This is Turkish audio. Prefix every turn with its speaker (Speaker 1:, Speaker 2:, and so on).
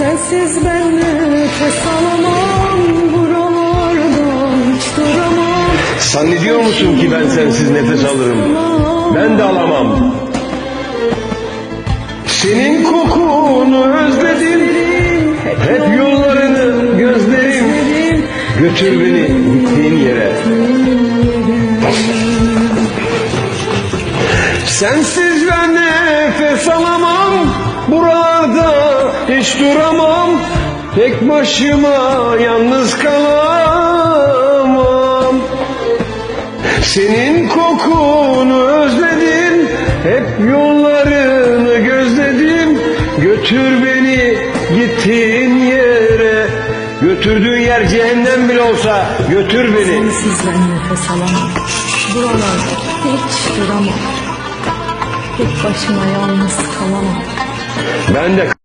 Speaker 1: Sensiz ben nefes alamam Buralardan hiç duramam
Speaker 2: Zannediyor musun ki ben sensiz nefes alırım? Ben de alamam. Senin kokunu özledim. Hep yollarını gözlerim. Götür beni gittiğin yere. Sensiz ben nefes alamam. Buralarda hiç duramam. Tek başıma yalnız kalamam. Senin kokunu özledim Hep yollarını gözledim Götür beni gittiğin yere Götürdüğün yer cehennem bile olsa Götür beni
Speaker 1: Sensiz ben nefes alamam Buralarda hiç duramam Tek başıma yalnız kalamam
Speaker 2: Ben de